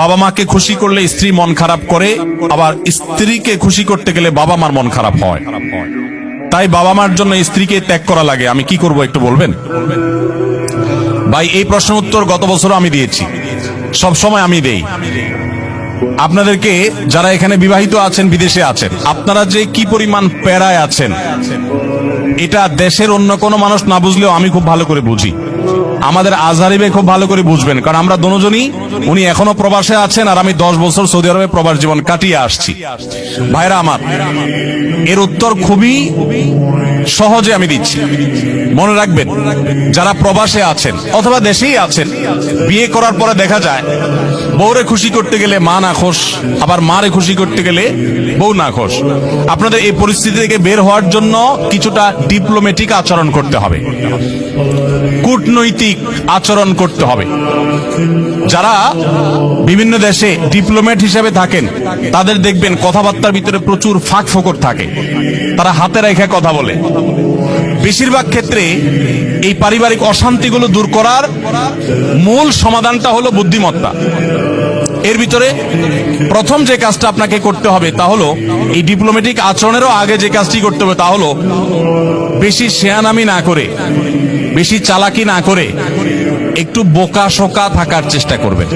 বাবা মাকে খুশি করলে স্ত্রী মন খারাপ করে, আবার স্ত্রীকে খুশি করতে গেলে বাবা মার মন খারাপ হয়। তাই বাবা মার জন্য স্ত্রীকে ত্যাগ করা লাগে। আমি কি করব একটু বলবেন? ভাই, এই প্রশ্ন উত্তর গত বছর আমি দিয়েছি। সব সময় আমি দেই। আপনাদেরকে যারা এখানে বিবাহিত আছেন, বিদেশে আছেন, আপনারা যে কি পরিমাণ প্যারায় আছেন, এটা দেশের অন্য কোনো মানুষ না বুঝলেও আমি খুব ভালো করে বুঝি। আমাদের আজহারি ভাই খুব ভালো করে বুঝবেন, কারণ আমরা দুজনই উনি এখনও প্রবাসে আছেন আর আমি দশ বছর সৌদি আরবে প্রবাস জীবন কাটিয়ে আসছি। ভাইরা আমার, এর উত্তর খুবই সহজে আমি দিচ্ছি। মনে রাখবেন, যারা প্রবাসে আছেন অথবা দেশেই আছেন, বিয়ে করার পরে দেখা যায় বউরে খুশি করতে গেলে মা না খোশ, আবার মারে খুশি করতে গেলে বউ না খোশ। আপনাদের এই পরিস্থিতি থেকে বের হওয়ার জন্য কিছুটা ডিপ্লোমেটিক আচরণ করতে হবে। কূটনৈতিক আচরণ করতে হবে। যারা বিভিন্ন দেশে ডিপ্লোমেট হিসেবে থাকেন, তাদের দেখবেন কথাবার্তার ভিতরে প্রচুর ফাঁক ফোকর থাকে। তারা হাতে রেখে কথা বলে। বেশিরভাগ ক্ষেত্রে এই পারিবারিক অশান্তিগুলো দূর করার মূল সমাধানটা হলো বুদ্ধিমত্তা। এর ভিতরে প্রথম যে কাজটা আপনাকে করতে হবে তা হলো এই ডিপ্লোমেটিক আচরণেরও আগে যে কাজটি করতে হবে তা হলো বেশি শেয়ানামি না করে, বেশি চালাকি না করে একটু বোকা শোকা থাকার চেষ্টা করবেন।